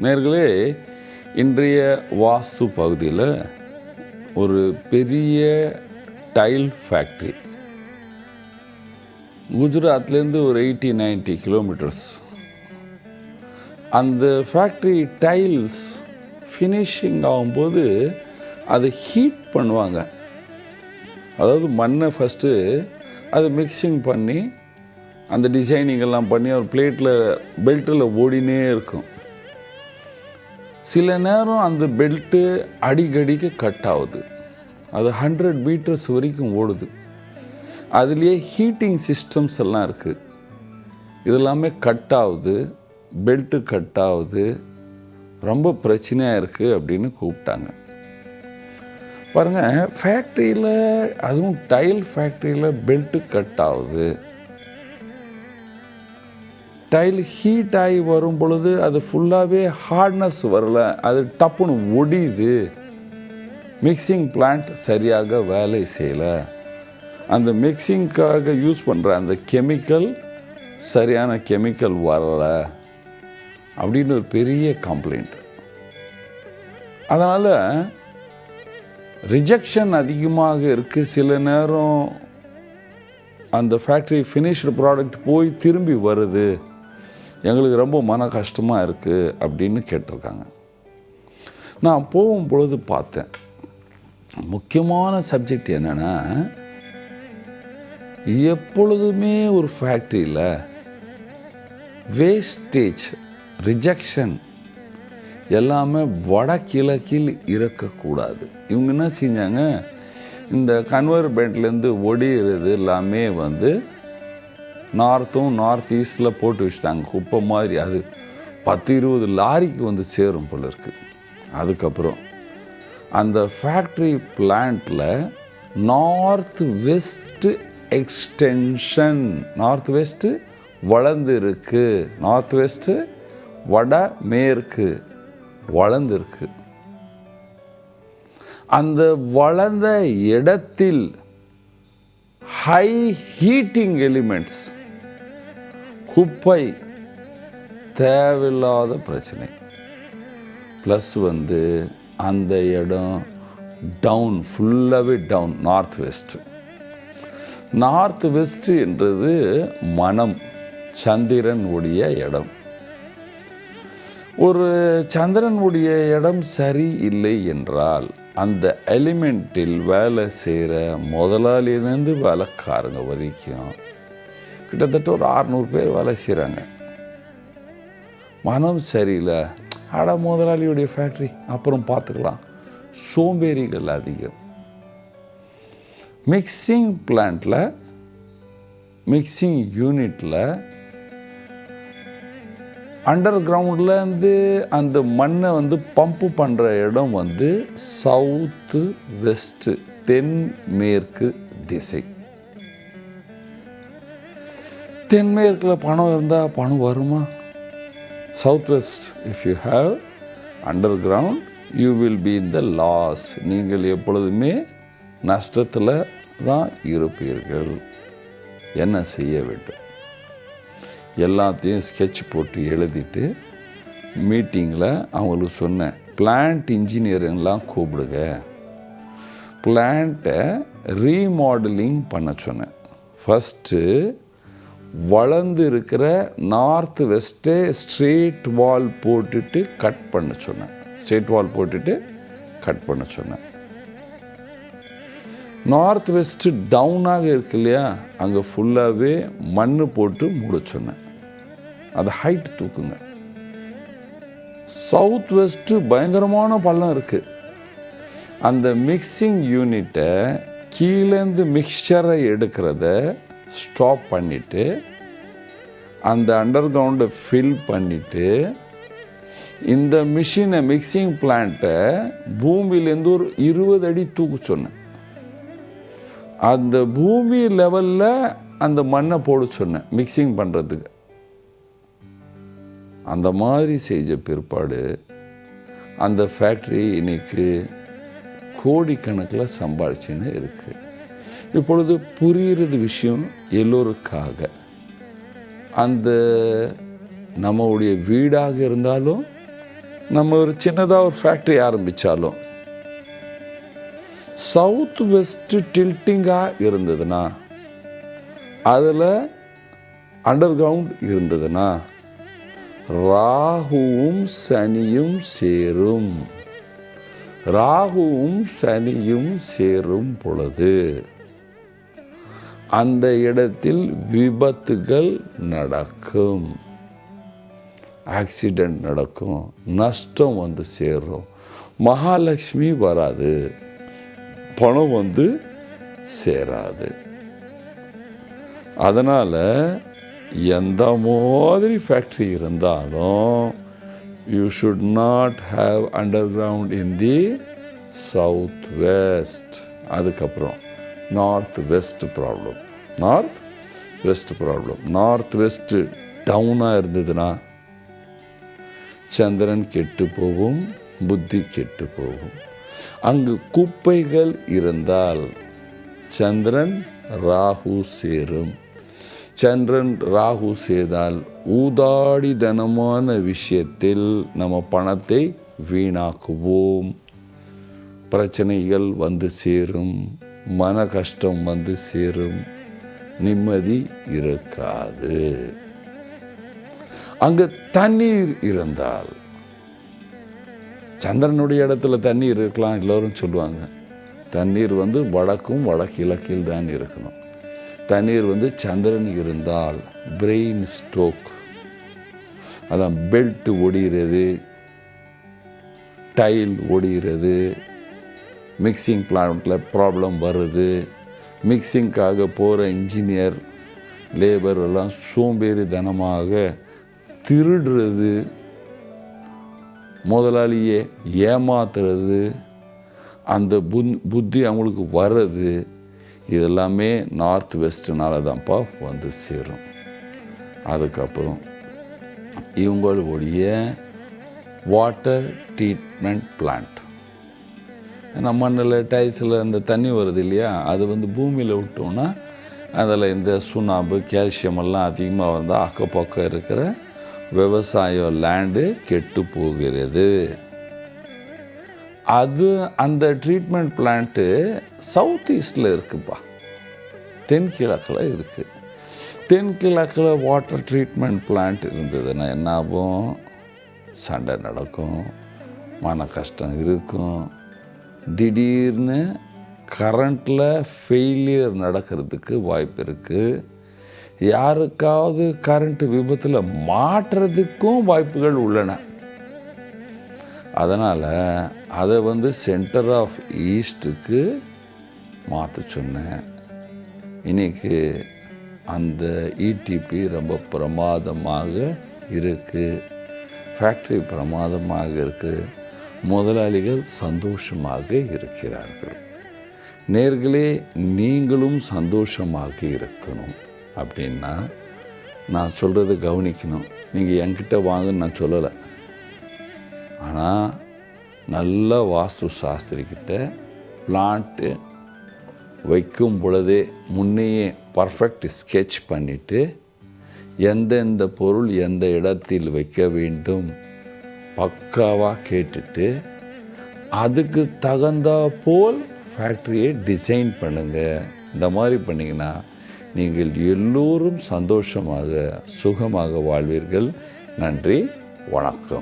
நேர்களே இன்றைய வாஸ்து பகுதியில் ஒரு பெரிய டைல் ஃபேக்ட்ரி. குஜராத்லேருந்து ஒரு எயிட்டி 90 கிலோமீட்டர்ஸ். அந்த ஃபேக்ட்ரி டைல்ஸ் ஃபினிஷிங் ஆகும்போது அதை ஹீட் பண்ணுவாங்க. அதாவது மண்ணை ஃபஸ்ட்டு அதை மிக்சிங் பண்ணி அந்த டிசைனிங் எல்லாம் பண்ணி ஒரு பிளேட்டில் பெல்ட்டில் ஓடினே இருக்கும். சில நேரம் அந்த பெல்ட்டு அடிக்கடிக்கு கட் ஆகுது. அது ஹண்ட்ரட் மீட்டர்ஸ் வரைக்கும் ஓடுது. அதுலேயே ஹீட்டிங் சிஸ்டம்ஸ் எல்லாம் இருக்குது இதெல்லாமே கட் ஆகுது பெல்ட்டு கட் ஆகுது ரொம்ப பிரச்சனையாக இருக்குது அப்படின்னு கூப்பிட்டாங்க. பாருங்கள் ஃபேக்ட்ரியில் அதுவும் டைல் ஃபேக்ட்ரியில் பெல்ட்டு கட் ஆகுது. டைல் ஹீட் ஆகி வரும் பொழுது அது ஃபுல்லாகவே ஹார்ட்னஸ் வரல. அது டப்புன்னு ஒடியுது. மிக்சிங் பிளான்ட் சரியாக வேலை செய்யலை. அந்த மிக்சிங்க்காக யூஸ் பண்ணுற அந்த கெமிக்கல் சரியான கெமிக்கல் வரல. அப்படின்னு ஒரு பெரிய கம்ப்ளைண்ட் அதனால் ரிஜெக்ஷன் அதிகமாக இருக்குது சில நேரம் அந்த ஃபேக்ட்ரி ஃபினிஷ்டு ப்ராடக்ட் போய் திரும்பி வருது. எங்களுக்கு ரொம்ப மன கஷ்டமாக இருக்குது அப்படின்னு கேட்டிருக்காங்க. நான் போகும் பொழுது பார்த்தேன். முக்கியமான சப்ஜெக்ட் என்னென்னா எப்பொழுதுமே ஒரு ஃபேக்ட்ரியில் வேஸ்டேஜ் ரிஜெக்ஷன் எல்லாமே வடகிழக்கில் இருக்கக்கூடாது. இவங்க என்ன செஞ்சாங்க? இந்த கன்வர் பெண்ட்லேருந்து ஒடிகிறது எல்லாமே வந்து நார்த்தும் நார்த் ஈஸ்டில் போட்டு வச்சுட்டாங்க. குப்பை மாதிரி அது பத்து இருபது லாரிக்கு வந்து சேரும் போல இருக்குது அதுக்கப்புறம் அந்த factory பிளான்ட்டில் north west extension north west வளர்ந்துருக்கு. நார்த் வெஸ்ட்டு வட மேற்கு வளர்ந்துருக்கு. அந்த வளர்ந்த இடத்தில் ஹை ஹீட்டிங் எலிமெண்ட்ஸ் குப்பை தேவையில்லாத பிரச்சனை. ப்ளஸ் வந்து அந்த இடம் டவுன் ஃபுல்லாகவே town north west north west என்றது மனம் சந்திரன் உடைய இடம். ஒரு சந்திரன் உடைய இடம் சரி இல்லை என்றால் அந்த எலிமெண்ட்டில் வேலை செய்கிற முதலாளியிலேருந்து வேலைக்காரங்க வரைக்கும் கிட்டத்தட்ட ஒரு அறநூறு பேர் வேலை செய்கிறாங்க மனம் சரியில்லை. அட முதலாளியுடைய ஃபேக்ட்ரி அப்புறம் பார்த்துக்கலாம். சோம்பேறிகள் அதிகம். மிக்சிங் பிளான்ட்டில் மிக்சிங் யூனிட்டில் அண்டர் கிரவுண்ட்லேருந்து அந்த மண்ணை வந்து பம்பு பண்ணுற இடம் வந்து சவுத்து வெஸ்ட்டு தென்மேற்கு திசை. தென்மேற்கில் பணம் இருந்தால் பணம் வருமா? South west if you have underground you will be in the loss நீங்கள் எப்பொழுதுமே நஷ்டத்தில் தான் இருப்பீர்கள். என்ன செய்ய வேண்டும்? எல்லாத்தையும் ஸ்கெட்ச் போட்டு எழுதிட்டு மீட்டிங்கில் அவங்களுக்கு சொன்னேன் பிளான்ட் இன்ஜினியருங்கெலாம் கூப்பிடுங்க. பிளான்ட்டை ரீமாடலிங் பண்ண சொன்னேன். ஃபஸ்ட்டு வளர்ந்து இருக்கிற நார்த் வெஸ்ட்டே ஸ்ட்ரெயிட் வால் போட்டுட்டு கட் பண்ண சொன்னேன். ஸ்ட்ரெயிட் வால் போட்டுட்டு கட் பண்ண சொன்னேன். நார்த் வெஸ்ட்டு டவுனாக இருக்கு இல்லையா? அங்கே ஃபுல்லாகவே மண் போட்டு மூட சொன்னேன். அதை ஹைட் தூக்குங்க. சவுத் வெஸ்ட்டு பயங்கரமான பள்ளம் இருக்குது அந்த மிக்சிங் யூனிட்டை கீழேருந்து மிக்சரை எடுக்கிறத ஸ்டாப் பண்ணிவிட்டு அந்த அண்டர் கிரவுண்டை ஃபில் பண்ணிவிட்டு இந்த மிஷினை மிக்சிங் பிளான்ட்டை பூமியிலேருந்து ஒரு இருபது அடி தூக்க சொன்னேன். அந்த பூமி லெவலில் அந்த மண்ணை போட சொன்னேன் மிக்சிங் பண்ணுறதுக்கு அந்த மாதிரி செஞ்ச பிற்பாடு அந்த ஃபேக்ட்ரி இன்னைக்கு கோடிக்கணக்கில் சம்பாதிச்சுன்னு இருக்குது இப்பொழுது புரிகிறது விஷயம் எல்லோருக்காக. அந்த நம்மளுடைய வீடாக இருந்தாலும் நம்ம ஒரு சின்னதாக ஒரு ஃபேக்ட்ரி ஆரம்பித்தாலும் சவுத் வெஸ்ட் டில்ட்டிங்காக இருந்ததுன்னா அதில் அண்டர் கிரவுண்ட் இருந்ததுன்னா ராகுவும் சனியும் சேரும். ராகுவும் சனியும் சேரும் பொழுது அந்த இடத்தில் விபத்துகள் நடக்கும். ஆக்சிடெண்ட் நடக்கும். நஷ்டம் வந்து சேரும். மகாலட்சுமி வராது. பணம் வந்து சேராது. அதனால் எந்த மாதிரி ஃபேக்ட்ரி இருந்தாலும் you should not have underground in the south west அதுக்கப்புறம் north west problem north west problem north west டவுனாக இருந்ததுன்னா சந்திரன் கெட்டு போகும் புத்தி கெட்டு போகும். அங்கு குப்பைகள் இருந்தால் சந்திரன் ராகு சேரும். சந்திரன் ராகு செய்தால் ஊதாடிதனமான விஷயத்தில் நம்ம பணத்தை வீணாக்குவோம். பிரச்சனைகள் வந்து சேரும். மன கஷ்டம் வந்து சேரும். நிம்மதி இருக்காது. அங்கு தண்ணீர் இருந்தால் சந்திரனுடைய இடத்துல தண்ணீர் இருக்கலாம் எல்லோரும் சொல்லுவாங்க. தண்ணீர் வந்து வடக்கும் வடகிழக்கில் தான் இருக்கணும். தண்ணீர் வந்து சந்திரன் இருந்தால் பிரெயின் ஸ்ட்ரோக் அதான் பெல்ட் ஒடிகிறது டைல் ஒடிகிறது மிக்சிங் பிளான்ட்டில் ப்ராப்ளம் வருது. மிக்சிங்க்காக போகிற இன்ஜினியர் லேபர் எல்லாம் சோம்பேறித்தனமாக திருடுறது முதலாளியே ஏமாத்துறது அந்த புத் புத்தி அவங்களுக்கு வர்றது இதெல்லாமே நார்த் வெஸ்ட்னால தான்ப்பா வந்து சேரும். அதுக்கப்புறம் இவங்களுடைய வாட்டர் ட்ரீட்மெண்ட் பிளான்ட் நம்ம மண்ணில் டைல்ஸில் இந்த தண்ணி வருது இல்லையா? அது வந்து பூமியில் விட்டோம்னா அதில் இந்த சுண்ணாம்பு கால்சியம் எல்லாம் அதிகமாக வந்தால் அக்கப்பக்கம் இருக்கிற விவசாய லேண்டு கெட்டு போகிறது. அது அந்த ட்ரீட்மெண்ட் பிளான்ட்டு சவுத் ஈஸ்டில் இருக்குப்பா. தென்கிழக்கில் இருக்குது தென்கிழக்கில் வாட்டர் ட்ரீட்மெண்ட் பிளான்ட் இருந்ததுன்னா என்ன ஆகும்? சண்டை நடக்கும். மன கஷ்டம் இருக்கும். திடீர்னு கரண்ட்டில் ஃபெயிலியர் நடக்கிறதுக்கு வாய்ப்பு இருக்குது யாருக்காவது கரண்ட் விபத்தில் மாட்டுறதுக்கும் வாய்ப்புகள் உள்ளன. அதனால் அதை வந்து சென்டர் ஆஃப் ஈஸ்ட்டுக்கு மாற்ற சொன்னேன். இன்னைக்கு அந்த இடிபி ரொம்ப பிரமாதமாக இருக்குது ஃபேக்ட்ரி பிரமாதமாக இருக்குது முதலாளிகள் சந்தோஷமாக இருக்கிறார்கள். நேர்களே நீங்களும் சந்தோஷமாக இருக்கணும். அப்படின்னா நான் சொல்கிறத கவனிக்கணும். நீங்கள் என்கிட்ட வாங்கன்னு நான் சொல்லலை. ஆனால் நல்ல வாஸ்து சாஸ்திரிக்கிட்ட பிளான்ட்டு வைக்கும் பொழுதே முன்னையே பர்ஃபெக்ட் ஸ்கெட்ச் பண்ணிவிட்டு எந்தெந்த பொருள் எந்த இடத்தில் வைக்க வேண்டும் பக்காவாக கேட்டுட்டு அதுக்கு தகுந்த போல் ஃபேக்ட்ரியை டிசைன் பண்ணுங்கள் இந்த மாதிரி பண்ணிங்கன்னா நீங்கள் எல்லோரும் சந்தோஷமாக சுகமாக வாழ்வீர்கள். நன்றி வணக்கம்.